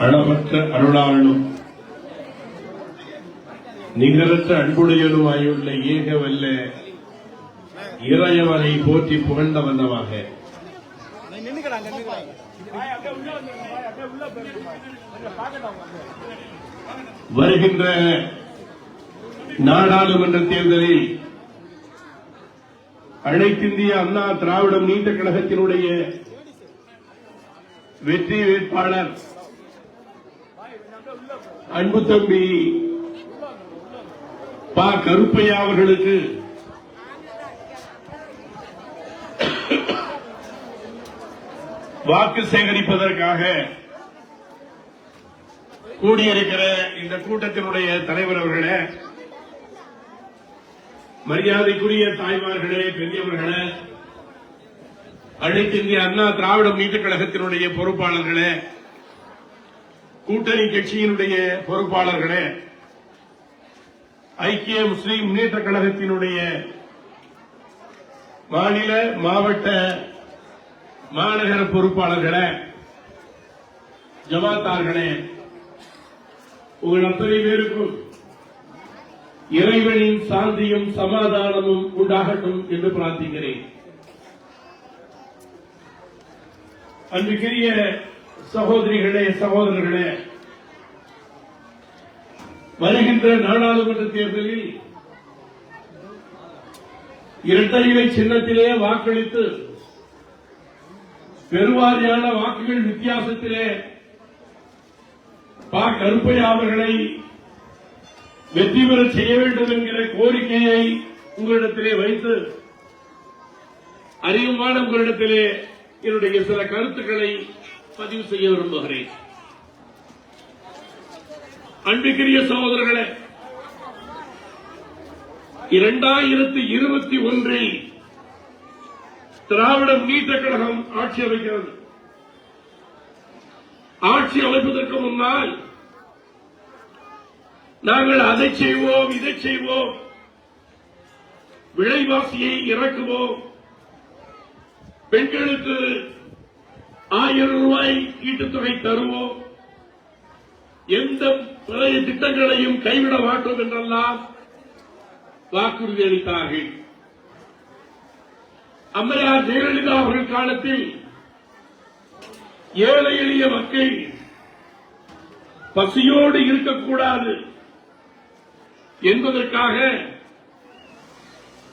அளவற்ற அருளாளனும் நிகரற்ற அன்புடையனுமாயுள்ள ஏகவல்ல இறையவனை போற்றி புகழ்ந்த வண்ணமாக வருகின்ற நாடாளுமன்ற தேர்தலில் அனைத்திந்திய அண்ணா திராவிட முன்னேற்ற கழகத்தினுடைய வெற்றி வேட்பாளர் அன்பு தம்பி ப. கருப்பையா அவர்களுக்கு வாக்கு சேகரிப்பதற்காக கூடியிருக்கிற இந்த கூட்டத்தினுடைய தலைவர் அவர்களே மரியாதைக்குரிய தாய்மார்களே பெரியவர்களே அனைத்து இந்திய அண்ணா திராவிட முன்னேற்ற கழகத்தினுடைய பொறுப்பாளர்களே கூட்டணி கட்சியினுடைய பொறுப்பாளர்களே ஐக்கிய முஸ்லீம் முன்னேற்ற கழகத்தினுடைய மாநில மாவட்ட மாநகர பொறுப்பாளர்களே ஜமாத்தார்களே உங்கள் அத்தனை பேருக்கும் இறைவனின் சாந்தியும் சமாதானமும் உண்டாகட்டும் என்று பிரார்த்திக்கிறேன். அன்புக்குரிய சகோதரிகளே சகோதரர்களே வருகின்ற நாடாளுமன்ற தேர்தலில் இரட்டை சின்னத்திலே வாக்களித்து பெருவாரியான வாக்குகள் வித்தியாசத்திலே பா கருப்பையா அவர்களை வெற்றி பெற செய்ய வேண்டும் என்கிற கோரிக்கையை உங்களிடத்திலே வைத்து அதிகமான உங்களிடத்திலே என்னுடைய சில கருத்துக்களை பதிவு செய்ய விரும்புகிறேன். அன்புக்குரிய சகோதரர்களே இரண்டாயிரத்தி இருபத்தி ஒன்றில் திராவிட முன்னேற்ற கழகம் ஆட்சி அமைக்கிறது. ஆட்சி அமைப்பதற்கு முன்னால் நாங்கள் அதை செய்வோம் இதை செய்வோம் விலைவாசியை இறக்குவோம் பெண்களுக்கு ஆயிரம் ரூபாய் ஈட்டுத்தொகை தருவோம். எந்த பழைய திட்டங்களையும் கைவிட மாட்டோம் என்றெல்லாம் வாக்குறுதி அளித்தார்கள். அம்மையார் ஜெயலலிதா அவர்கள் காலத்தில் ஏழை எளிய மக்கள் பசியோடு இருக்கக்கூடாது என்பதற்காக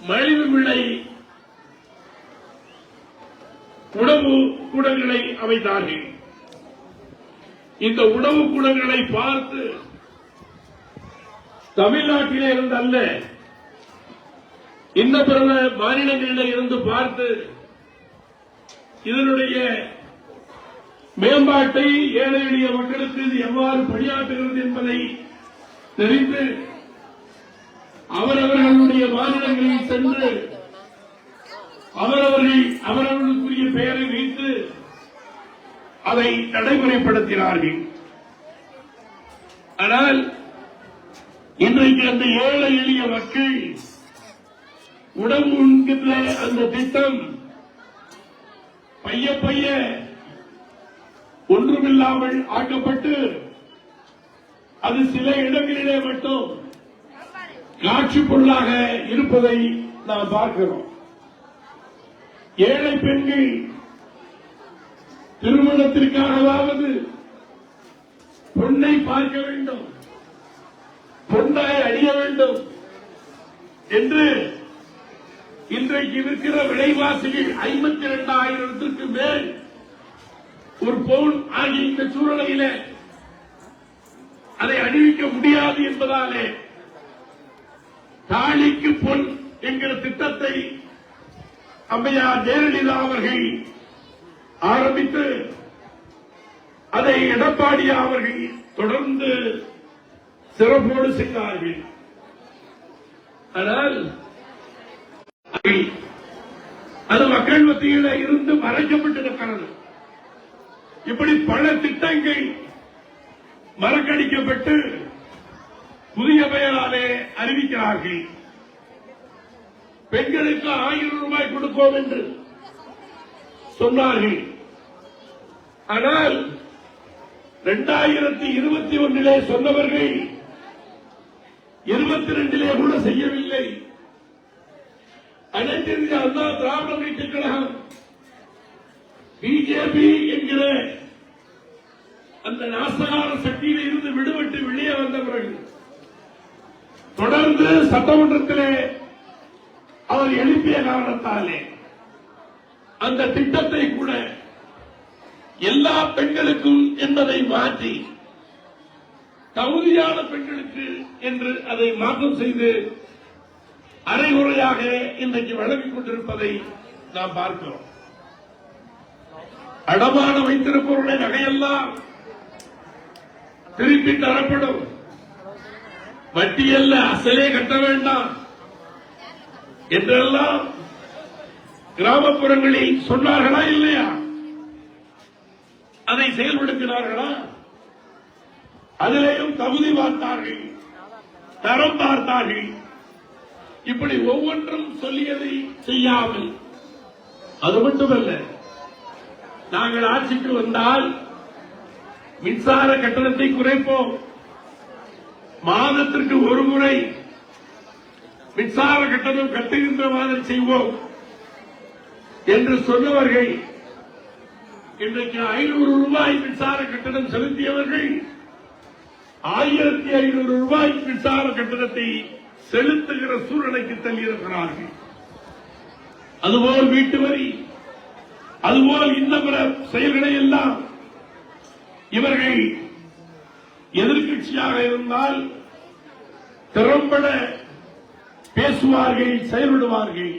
மலிவு விலை உணவு கூடங்களை அமைத்தார்கள். இந்த உணவு கூடங்களை பார்த்து தமிழ்நாட்டிலே இருந்து அல்ல இன்ன பிற மாநிலங்களில் இருந்து பார்த்து இதனுடைய மேம்பாட்டை ஏழை எளிய மக்களுக்கு இது எவ்வாறு பணியாற்றுகிறது என்பதை தெரிந்து அவரவர்களுடைய மாநிலங்களில் சென்று அவரவர்கள் அவரவர்களுக்குரிய பெயரை வைத்து அதை நடைமுறைப்படுத்தினார்கள். ஆனால் இன்றைக்கு அந்த ஏழை எளிய மக்கள் உடம்பு உண்கின்ற அந்த திட்டம் பைய பைய ஒன்றுமில்லாமல் ஆக்கப்பட்டு அது சில இடங்களிலே மட்டும் காட்சி பொருளாக இருப்பதை நாம் பார்க்கிறோம். ஏழை பெண்கள் திருமணத்திற்காகவாவது பெண்ணை பார்க்க வேண்டும். பொன்னாய் அணிய வேண்டும் என்று இன்றைக்கு இருக்கிற விலைவாசிகள் ஐம்பத்தி இரண்டாயிரத்திற்கு மேல் ஒரு பவுன் ஆகிய இந்த சூழ்நிலையில அதை அணிவிக்க முடியாது என்பதாலே தாலிக்கு பொன் என்கிற திட்டத்தை அம்மையார் ஜெயலலிதா அவர்கள் ஆரம்பித்து அதை எடப்பாடி அவர்கள் தொடர்ந்து சிறப்போடு செய்தார்கள். ஆனால் அது மக்கள் மத்தியில் இருந்து மறைக்கப்பட்டிருக்கிறது. இப்படி பல திட்டங்கள் மறக்கடிக்கப்பட்டு புதிய பெயராலே அறிவிக்கிறார்கள். பெண்களுக்கு ஆயிரம் ரூபாய் கொடுப்போம் என்று சொன்னார்கள். ஆனால் இரண்டாயிரத்தி இருபத்தி ஒன்றிலே சொன்னவர்கள் இருபத்தி ரெண்டிலே கூட செய்யவில்லை. அனைத்து அண்ணா திராவிட முன்னேற்றக் கழகம் பிஜேபி என்கிற அந்த நாசகார சக்தியில் இருந்து விடுபட்டு வெளியே வந்தவர்கள் தொடர்ந்து சட்டமன்றத்திலே அவர் எழுப்பிய காரணத்தாலே அந்த திட்டத்தை கூட எல்லா பெண்களுக்கும் என்பதை மாற்றி தகுதியான பெண்களுக்கு என்று அதை மாற்றம் செய்து அரைகுறையாக இன்றைக்கு வழங்கிக் கொண்டிருப்பதை நாம் பார்க்கிறோம். அடமான வைத்திருப்பவருடைய நகையெல்லாம் திருப்பி தரப்படும். வட்டியல்ல அசலே கட்ட வேண்டாம். என்றெல்லாம் கிராமப்புறங்களில் சொன்னார்களா இல்லையா? அதை செயல்படுத்தினார்களா? அதிலேயும் தகுதி பார்த்தார்கள் தரம் பார்த்தார்கள். இப்படி ஒவ்வொன்றும் சொல்லியதை செய்யாமல் அது மட்டுமல்ல நாங்கள் ஆட்சிக்கு வந்தால் மின்சார கட்டணத்தை குறைப்போம். மாதத்திற்கு ஒரு முறை மின்சார கட்டணம் கட்டுகின்ற மாதிரி செய்வோம் என்று சொன்னவர்கள் இன்றைக்கு ஐநூறு ரூபாய் மின்சார கட்டணம் செலுத்தியவர்கள் ஆயிரத்தி ஐநூறு ரூபாய் மின்சார கட்டணத்தை செலுத்துகிற சூழ்நிலைக்கு தள்ளியிருக்கிறார்கள். அதுபோல் வீட்டு வரி அதுபோல் இந்த பிற செயல்களை எல்லாம் இவர்கள் எதிர்கட்சியாக இருந்தால் திறம்பட பேசுவார்கள் செயல்படுவார்கள்.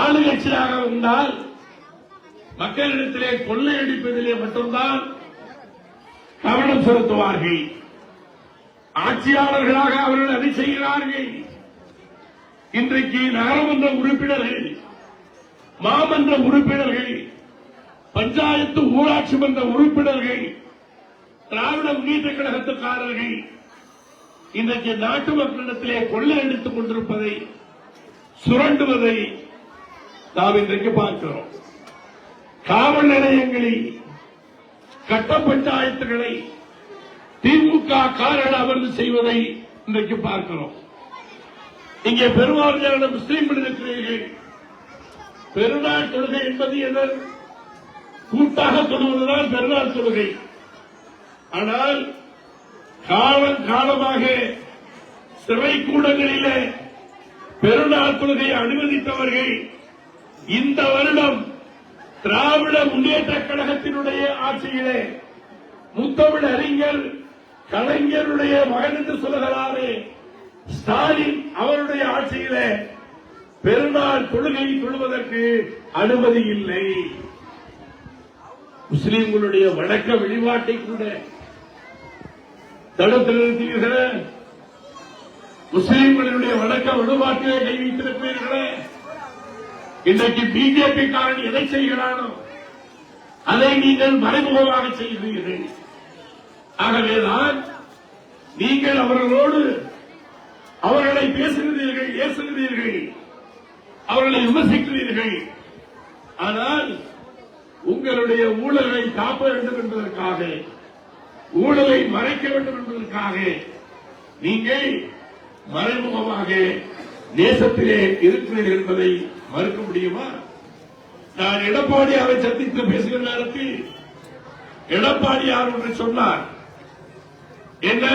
ஆளுங்கட்சியாக இருந்தால் மக்களிடத்திலே கொள்ளையடிப்பதிலே மட்டும்தான் கவனம் செலுத்துவார்கள். ஆட்சியாளர்களாக அவர்கள் அதை செய்கிறார்கள். இன்றைக்கு நகரமன்ற உறுப்பினர்கள் மாமன்ற உறுப்பினர்கள் பஞ்சாயத்து ஊராட்சி மன்ற உறுப்பினர்கள் திராவிட முன்னேற்ற கழகத்துக்காரர்கள் இன்றைக்கு நாட்டு மக்களிடத்திலே கொள்ளையடித்துக் கொண்டிருப்பதை சுரண்டுவதை நாம் இன்றைக்கு பார்க்கிறோம். காவல் நிலையங்களில் கட்ட பஞ்சாயத்துகளை திமுக காரண அமர்ந்து செய்வதை இன்றைக்கு பார்க்கிறோம். இங்கே பெரும்பாலான முஸ்லீம்கள் இருக்கிறீர்கள். பெருநாள் தொழுகை என்பது எதன் கூட்டாக தொழுவதுதான் பெருநாள் தொழுகை. ஆனால் காலம் காலமாக சிறை கூடங்களிலே பெருநாள் தொழுகை அனுமதித்தவர்கள் இந்த வருடம் திராவிட முன்னேற்ற கழகத்தினுடைய ஆட்சியிலே முத்தமிழ் அறிஞர் கலைஞருடைய மகன் என்று சொல்லுகிறாரே ஸ்டாலின் அவருடைய ஆட்சியிலே பெருநாள் தொழுகை தொழுவதற்கு அனுமதி இல்லை. முஸ்லிம்களுடைய வழக்க வழிபாட்டை கூட தடுத்து நிறுத்தீர்களே முஸ்லீம்களினுடைய வழக்க வழிபாட்டிலே கை இன்றைக்கு பிஜேபி காரன் எதை செய்கிறானோ அதை நீங்கள் மறைமுகமாக செய்கிறீர்கள். ஆகவேதான் நீங்கள் அவர்களோடு அவர்களை பேசுகிறீர்கள் ஏசுகிறீர்கள் அவர்களை விமர்சிக்கிறீர்கள். ஆனால் உங்களுடைய ஊழலை காப்ப வேண்டும் என்பதற்காக ஊழலை மறைக்க வேண்டும் என்பதற்காக நீங்கள் மறைமுகமாக தேசத்திலே இருக்கிறீர்கள் என்பதை மறுக்க முடியுமா? நான் எடப்பாடியாரை சந்தித்து பேசுகிற நேரத்தில் எடப்பாடியார் ஒன்று சொன்னார். என்ன?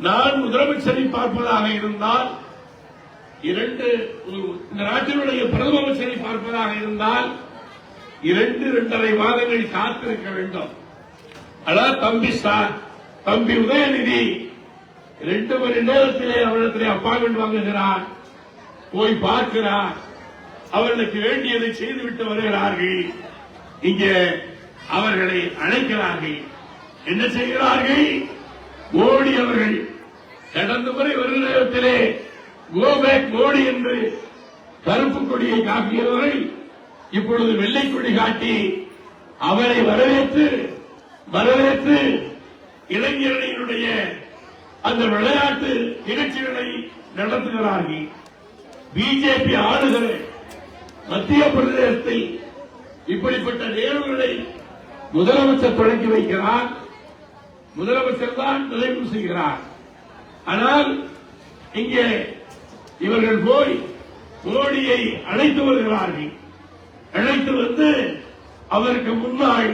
நான் முதலமைச்சரை பார்ப்பதாக இருந்தால் இரண்டு இந்த நாட்டினுடைய பிரதம அமைச்சரை பார்ப்பதாக இருந்தால் இரண்டு இரண்டரை மாதங்கள் காத்திருக்க வேண்டும். அதாவது தம்பி தம்பி உதயநிதி. ரெண்டு மணி நேரத்திலே அவரிடத்திலே அப்பாயின்மெண்ட் வாங்குகிறார். போய் பார்க்கிறார். அவர்களுக்கு வேண்டியதை செய்துவிட்டு வருகிறார்கள். இங்கே அவர்களை அழைக்கிறார்கள். என்ன செய்கிறார்கள்? மோடி அவர்கள் கடந்த முறை ஒரு நேரத்திலே கோபேக் மோடி என்று கருப்பு கொடியை காட்டியவர்கள் இப்பொழுது வெள்ளை கொடி காட்டி அவரை வரவேற்று வரவேற்று இளைஞர்களினுடைய அந்த விளையாட்டு நிகழ்ச்சிகளை நடத்துகிறார்கள். பிஜேபி ஆளுகிற மத்திய பிரதேசத்தில் இப்படிப்பட்ட நிகழ்வுகளை முதலமைச்சர் தொடங்கி வைக்கிறார். முதலமைச்சர் தான் நிறைவு செய்கிறார். ஆனால் இங்கே இவர்கள் போய் மோடியை அழைத்து வருகிறார்கள். அழைத்து வந்து அவருக்கு முன்னால்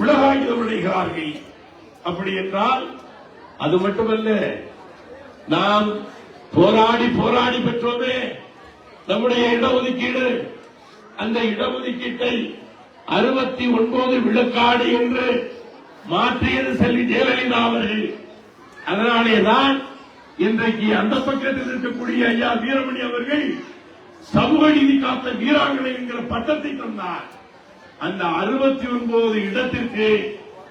உலகாயுதம் அடைகிறார்கள் அப்படி என்றால் அது மட்டுமல்ல நாம் போராடி போராடி பெற்றோமே நம்முடைய இடஒதுக்கீடு அந்த இடஒதுக்கீட்டை அறுபத்தி ஒன்பது விழுக்காடு என்று மாற்றியது செல்வி ஜெயலலிதா அவர்கள். அதனாலேதான் இன்றைக்கு அந்த பக்கத்தில் இருக்கக்கூடிய ஐயா வீரமணி அவர்கள் சமூக நீதி காத்த வீராங்கனை என்கிற பட்டத்தை தந்தார். அந்த அறுபத்தி ஒன்பது இடத்திற்கு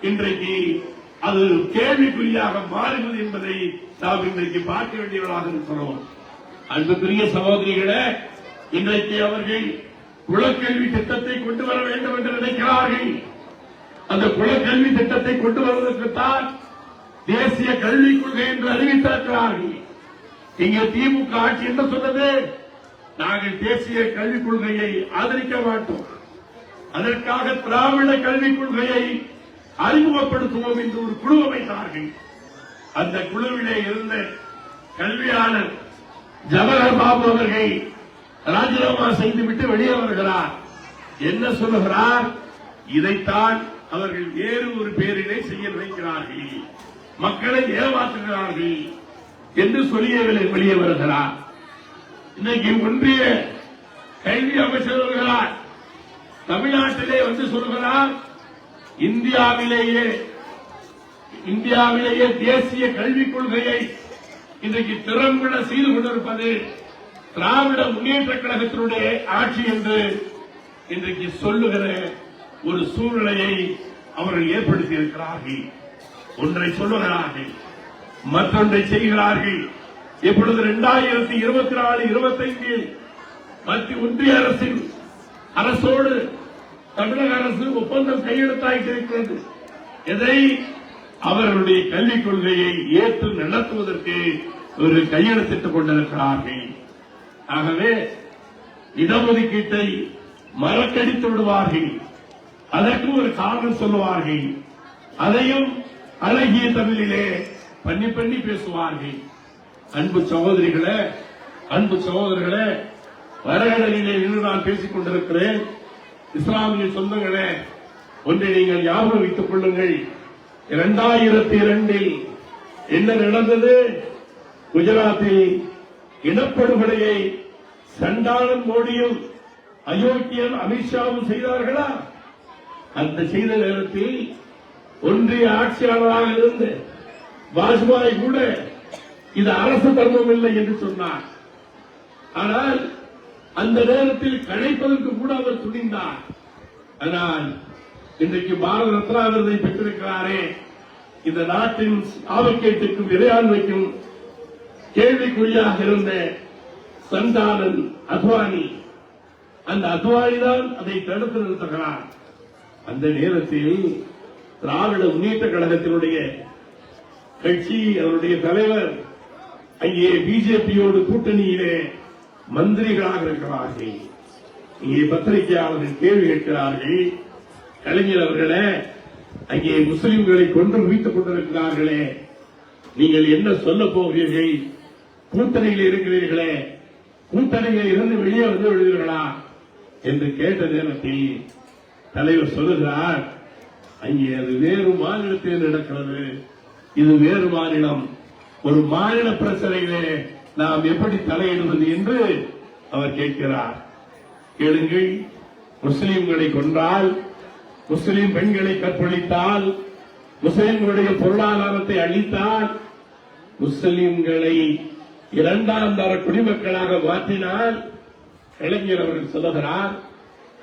இன்றைக்கு அது கேள்விக்குறியாக மாறுகிறது என்பதை நாம் இன்றைக்கு பார்க்க வேண்டியவர்களாக இருக்கிறோம். அன்புக்குரிய சகோதரிகளே இன்றைக்கு அவர்கள் குலக்கல்வி திட்டத்தை கொண்டு வர வேண்டும் என்று நினைக்கிறார்கள். அந்த குலக்கல்வி திட்டத்தை கொண்டு வருவதற்குத்தான் தேசிய கல்விக் கொள்கை என்று அறிவித்திருக்கிறார்கள். இங்கே திமுக ஆட்சி என்ன சொன்னது? நாங்கள் தேசிய கல்விக் கொள்கையை ஆதரிக்க மாட்டோம். அதற்காக திராவிட கல்விக் கொள்கையை அறிமுகப்படுத்துவோம் என்று ஒரு குழு அமைத்தார்கள் அந்த குழுவிலே இருந்த கல்வியாளர் ஜவஹர் பாபு அவர்கள் ராஜினாமா செய்துவிட்டு வெளியே வருகிறார். என்ன சொல்லுகிறார்? இதைத்தான் அவர்கள் வேறு ஒரு பேரிலே செய்ய நினைக்கிறார்கள். மக்களை ஏமாற்றுகிறார்கள் என்று சொல்லிய வெளியே வருகிறார். இன்னைக்கு ஒன்றிய கல்வி அமைச்சர் வருகிறார் தமிழ்நாட்டிலே வந்து சொல்கிறார் இந்தியாவிலேயே இந்தியாவிலேயே தேசிய கல்விக் கொள்கையை இன்றைக்கு திறம்பட செய்து கொண்டிருப்பது திராவிட முன்னேற்ற கழகத்தினுடைய ஆட்சி என்று இன்றைக்கு சொல்லுகிற ஒரு சூழ்நிலையை அவர்கள் ஏற்படுத்தி இருக்கிறார்கள் ஒன்றை சொல்லுகிறார்கள் மற்றொன்றை செய்கிறார்கள். இப்பொழுது இரண்டாயிரத்தி இருபத்தி நாலு இருபத்தைந்தில் மத்திய ஒன்றிய அரசின் அரசோடு தமிழக அரசு ஒப்பந்தம் கையெழுத்தாகியிருக்கிறது எதை அவர்களுடைய கல்விக் கொள்கையை ஏற்று நடத்துவதற்கு ஒரு கையெழுத்திட்டுக் கொண்டிருக்கிறார்கள். ஆகவே இடஒதுக்கீட்டை மறக்கடித்து விடுவார்கள். அதற்கு ஒரு காரணம் சொல்லுவார்கள். அதையும் அழகிய தமிழிலே பண்ணி பண்ணி பேசுவார்கள். அன்பு சகோதரிகளே அன்பு சகோதரர்களே வரகடலிலே இன்று நான் பேசிக் கொண்டிருக்கிறேன். இஸ்லாமிய சொந்தங்களே ஒன்றை நீங்கள் ஞாபகம் வைத்துக் கொள்ளுங்கள். இரண்டாயிரத்தி இரண்டில் என்ன நடந்தது? குஜராத்தில் இனப்படுகொலையை சண்டாளன் மோடியும் அயோக்கியன் அமித்ஷாவும் செய்தார்களா? அந்த செய்த நேரத்தில் ஒன்றிய ஆட்சியாளராக இருந்து வாஜ்பாய் கூட இது அரசு தர்மம் இல்லை என்று சொன்னார். ஆனால் அந்த நேரத்தில் கழைப்பதற்கு கூட அவர் துணிந்தார். ஆனால் இன்றைக்கு பாரத ரத்னா விருதை பெற்றிருக்கிறாரே இந்த நாட்டின் ஆபக்கேட்டுக்கும் இறையாண்மைக்கும் கேள்விக்குறியாக இருந்த சந்தானன் அத்வானி. அந்த அத்வானி தான் அதை தடுத்து நிறுத்துகிறார். அந்த நேரத்தில் திராவிட முன்னேற்ற கழகத்தினுடைய கட்சி அதனுடைய தலைவர் அங்கே பிஜேபியோடு கூட்டணியிலே மந்திரிகளாக இருக்கிறார்கள். இங்கே பத்திரிகையாளர்கள் கேள்வி கேட்கிறார்கள். கலைஞர் அவர்களே அங்கே முஸ்லிம்களை கொன்று குவித்துக் கொண்டிருக்கிறார்களே. நீங்கள் என்ன சொல்ல போகிறீர்கள்? கூட்டணியில் இருக்கிறீர்களே. கூட்டணியில் இருந்து வெளியே வந்து விடுவீர்களா? என்று கேட்ட நேரத்தில் தலைவர் சொல்லுகிறார் அங்கே அது வேறு மாநிலத்தில் நடக்கிறது. இது வேறு மாநிலம். ஒரு மாநில பிரச்சனையிலே நாம் எப்படி தலையிடுவது என்று அவர் கேட்கிறார். கேளுங்கள் முஸ்லிம்களை கொன்றால் முஸ்லிம் பெண்களை கற்பழித்தால் முஸ்லிம்களுடைய பொருளாதாரத்தை அழித்தால் முஸ்லிம்களை இரண்டாம் தர குடிமக்களாக மாற்றினால் இளைஞர் அவர்கள் சொல்லுகிறார்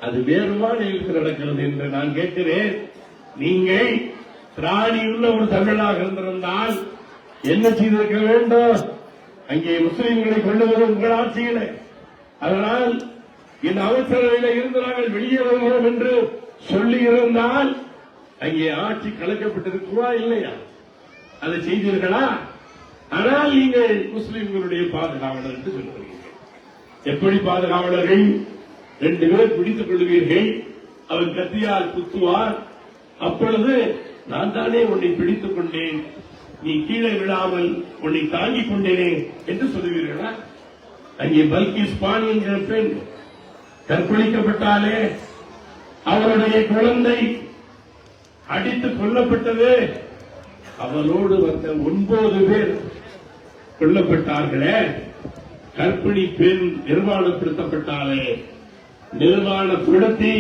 அது வேறு மாநிலத்தில் நடக்கிறது என்று நான் கேட்கிறேன். நீங்கள் திராணியுள்ள ஒரு தமிழாக இருந்திருந்தால் என்ன செய்திருக்க வேண்டும்? அங்கே முஸ்லிம்களை கொள்ளுவது உங்கள் ஆட்சியிலே. அதனால் இந்த அவசரவையில இருந்து நாங்கள் வெளியே வருகிறோம் என்று சொல்லி இருந்தால் அங்கே ஆட்சி கலைக்கப்பட்டிருக்குமா இல்லையா? அதை செய்தீர்களா? ஆனால் நீங்கள் முஸ்லிம்களுடைய பாதுகாவலர் என்று சொல்லுகிறீர்கள் எப்படி பாதுகாவலர்கள்? ரெண்டு பேர் பிடித்துக் கொள்வீர்கள். அவர் கத்தியால் குத்துவார். அப்பொழுது நான் தானே உன்னை பிடித்துக் கொண்டேன். நீ கீழே விழாமல் உன்னை தாங்கிக் கொண்டேனே என்று சொல்லுவீர்களா? அங்கே பல்கிஸ் பாணி என்கிற பெண் கற்பழிக்கப்பட்டாலே அவருடைய குழந்தை அடித்து கொல்லப்பட்டது. அவளோடு வந்த ஒன்பது பேர் கொல்லப்பட்டார்களே. கற்பிணி பெண் நிர்வாணப்படுத்தப்பட்டாலே. நிர்வாணப்படுத்தி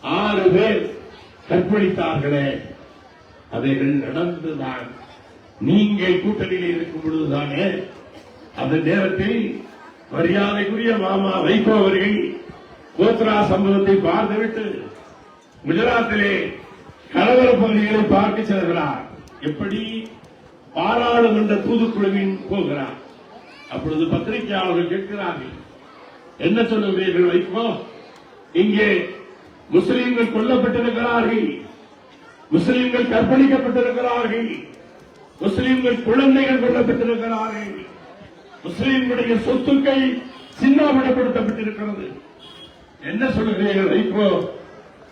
ஆறு பேர் கற்பழித்தார்களே அவைகள் நடந்துதான் நீங்கள் கூட்டணியில் இருக்கும் பொழுதுதானே அந்த நேரத்தில் மரியாதைக்குரிய மாமா வைகோ அவர்கள் கோத்ரா சம்பவத்தை பார்த்துவிட்டு குஜராத்திலே கலவர பகுதிகளை பார்க்க செல்கிறார். எப்படி? பாராளுமன்ற தூதுக்குழுவின் போகிறார். அப்பொழுது பத்திரிகையாளர்கள் கேட்கிறார்கள் என்ன சொல்லுகிறீர்கள் வைகோ? இங்கே முஸ்லீம்கள் கொல்லப்பட்டிருக்கிறார்கள் முஸ்லீம்கள் கற்பழிக்கப்பட்டிருக்கிறார்கள் முஸ்லீம்கள் குழந்தைகள் கொல்லப்பட்டிருக்கிறார்கள். முஸ்லீம்களுடைய சொத்துக்கள் சின்னாபடப்படுத்தப்பட்டிருக்கிறது என்ன சொல்லுகிறீர்கள் வைகோ?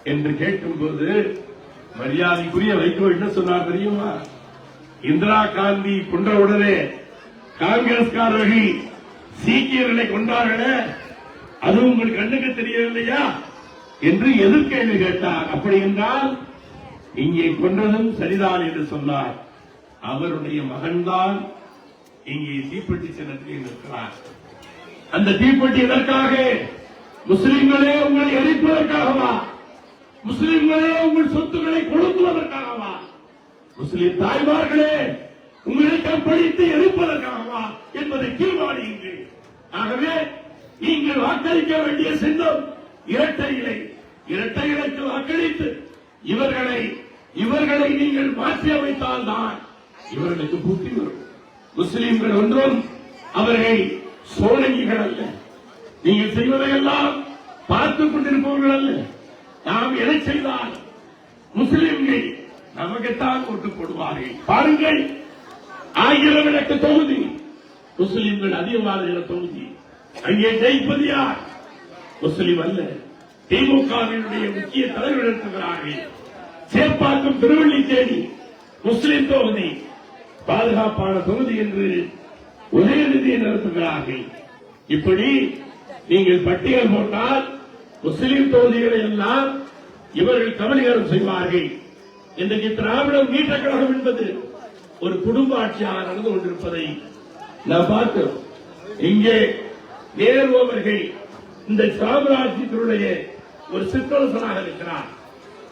என்று கேட்கும்போது மரியாதைக்குரிய வைகோ என்ன சொன்னார் தெரியுமா? இந்திரா காந்தி கொன்றவுடனே காங்கிரஸ்காரர்கள் சீக்கியர்களை கொண்டார்களே அது உங்கள் கண்ணுக்கு தெரியவில்லையா? என்று எதிர்கேள்வி கேட்டார். அப்படி என்றால் இங்கே கொன்றதும் சரிதான் என்று சொன்னார். அவருடைய மகன்தான் இங்கே தீப்பெட்டி சின்னத்தில் இருக்கிறார் அந்த தீப்பெட்டி எதற்காக? முஸ்லிம்களே உங்களை எரிப்பதற்காகவா? முஸ்லிம்களே உங்கள் சொத்துக்களை கொடுக்குவதற்காகவா முஸ்லிம் தாய்மார்களே உங்களை கற்பழித்து எரிப்பதற்காகவா என்பதை தீர்மானியுங்கள். ஆகவே நீங்கள் வாக்களிக்க வேண்டிய சின்னம் இரட்டை இலை. இரட்டை இலைக்கு வாக்களித்து இவர்களை இவர்களை நீங்கள் மாற்றி அமைத்தால் தான் இவர்களுக்கு புத்தி வரும். முஸ்லீம்கள் ஒன்றும் அவர்கள் சோழங்கிகள் அல்ல. நீங்கள் செய்வதையெல்லாம் பார்த்துக் கொண்டிருப்பவர்கள் அல்ல. நாம் எதை செய்தால் முஸ்லிம்கள் நமக்குத்தான் ஓட்டு போடுவார்கள். பாருங்கள் ஆயிரம் விளக்கு தொகுதி. முஸ்லிம்கள் அதிகமான தொகுதி. அங்கே ஜெயிப்பது யார்? முஸ்லிம் அல்ல. திமுகவினுடைய முக்கிய தலைவர் இருக்கிறார்கள். சேப்பாக்கம் திருவள்ளிச்சேரி முஸ்லிம் தொகுதி பாதுகாப்பான தொகுதி என்று உதயநிதியை நடத்துகிறார்கள் இப்படி நீங்கள் பட்டியல் போட்டால் முஸ்லிம் தொகுதிகளை எல்லாம் இவர்கள் கவனிகரம் செய்வார்கள். இன்றைக்கு திராவிட மீட்ட கழகம் என்பது ஒரு குடும்ப ஆட்சியாக நடந்து கொண்டிருப்பதை நான் பார்த்தோம். இங்கே நேருபவர்கள் இந்த சாம்ராஜ்யத்தினுடைய ஒரு சிற்றரசனாக இருக்கிறார்.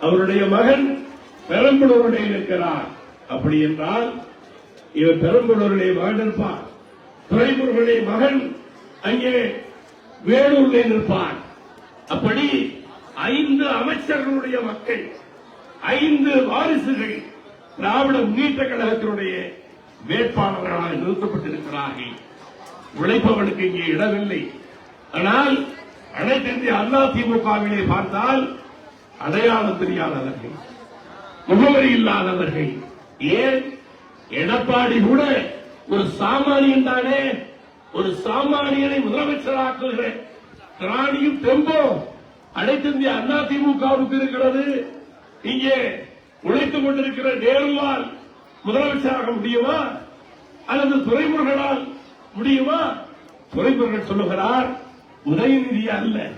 அவருடைய மகன் பெரம்பலூருடைய இருக்கிறார். அப்படி என்றால் இவர் பெரம்பலூரிலே மகன் இருப்பார். துறைமுருகனுடைய மகன் அங்கே வேலூரிலே நிற்பார் அப்படி ஐந்து அமைச்சர்களுடைய மக்கள் ஐந்து வாரிசுகள் திராவிட முன்னேற்ற கழகத்தினுடைய வேட்பாளர்களாக நிறுத்தப்பட்டிருக்கிறார்கள். உழைப்பவனுக்கு இங்கே இடமில்லை. ஆனால் அனைத்து இந்திய அண்ணா திமுகவிலே பார்த்தால் அடையாளம் தெரியாதவர்கள் முகவரி இல்லாதவர்கள் ஏன் எடப்பாடி கூட ஒரு சாமானியன் தானே? ஒரு சாமானியனை முதலமைச்சராக்குகிற திராணியும் தெம்போ அனைத்து இந்திய அண்ணா திமுகவுக்கு இருக்கிறது. இங்கே உழைத்துக் கொண்டிருக்கிற நேருவால் முதலமைச்சராக முடியுமா? அல்லது துறைமுருகனால் முடியுமா? துறைமுருகன் சொல்லுகிறார் உதயநிதி அல்ல.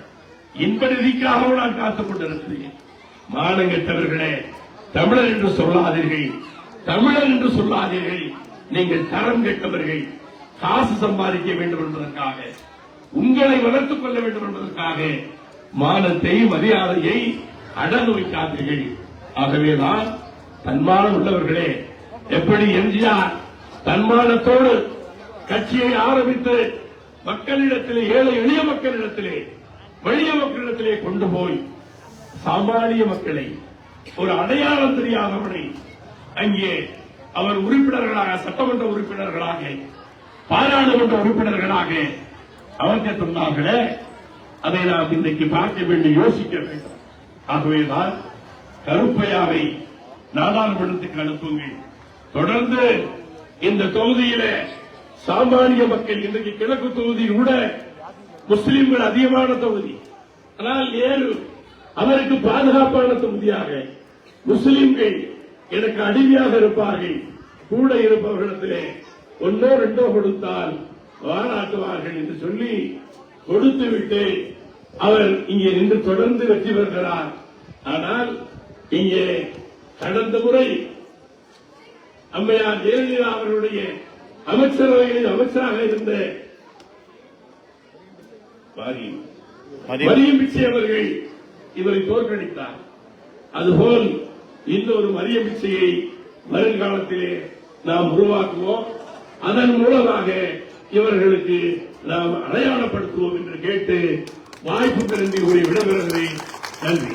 இன்ப நிதிக்காகவும் நான் காத்துக் கொண்டிருக்கிறேன். மானங்கெட்டவர்களே தமிழர் என்று சொல்லாதீர்கள். தமிழர் என்று சொல்லாதீர்கள் நீங்கள் தரம் கெட்டவர்கள். காசு சம்பாதிக்க வேண்டும் என்பதற்காக உங்களை வளர்த்துக் கொள்ள வேண்டும் என்பதற்காக மானத்தை மரியாதையை அடகு வைக்காதீர்கள். ஆகவேதான் தன்மானம் உள்ளவர்களே எப்படி எம்ஜிஆர் தன்மானத்தோடு கட்சியை ஆரம்பித்து மக்களிடத்திலே ஏழை எளிய மக்களிடத்திலே வலிய மக்களிடத்திலே கொண்டு போய் சாமானிய மக்களை ஒரு அடையாளம் தெரியாதவனை அங்கே அவர் உறுப்பினர்களாக சட்டமன்ற உறுப்பினர்களாக பாராளுமன்ற உறுப்பினர்களாக அவர்கள் சொன்னார்களே அதை நாம் இன்றைக்கு பார்க்க வேண்டும் யோசிக்க வேண்டும். ஆகவேதான் கருப்பையாவை நாடாளுமன்றத்துக்கு அனுப்புங்கள். தொடர்ந்து இந்த தொகுதியில சாமானிய மக்கள் இன்றைக்கு கிழக்கு தொகுதி கூட முஸ்லிம்கள் அதிகமான தொகுதி. ஆனால் ஏழு அவருக்கு பாதுகாப்பான தொகுதியாக முஸ்லிம்கள் எனக்கு அடிமையாக இருப்பார்கள். கூட இருப்பவர்களிடத்திலே ஒன்னோ ரெண்டோ கொடுத்தால் பாராட்டுவார்கள் என்று சொல்லி கொடுத்து விட்டு அவர் இங்கே நின்று தொடர்ந்து வெற்றி பெறுகிறார். ஆனால் இங்கே கடந்த முறை அம்மையார் ஜெயலலிதா அவர்களுடைய அமைச்சரவையில் அமைச்சராக இருந்த மரியம் பிச்சை அவர்கள் இவரை தோற்கடித்தார். அதுபோல் இந்த ஒரு மரிய பிச்சையை வருங்காலத்திலே நாம் உருவாக்குவோம். அதன் மூலமாக இவர்களுக்கு நாம் அடையாளப்படுத்துவோம் என்று கேட்டு வாய்ப்பு திறந்து கூறி விடைபெறுகிறேன். நன்றி.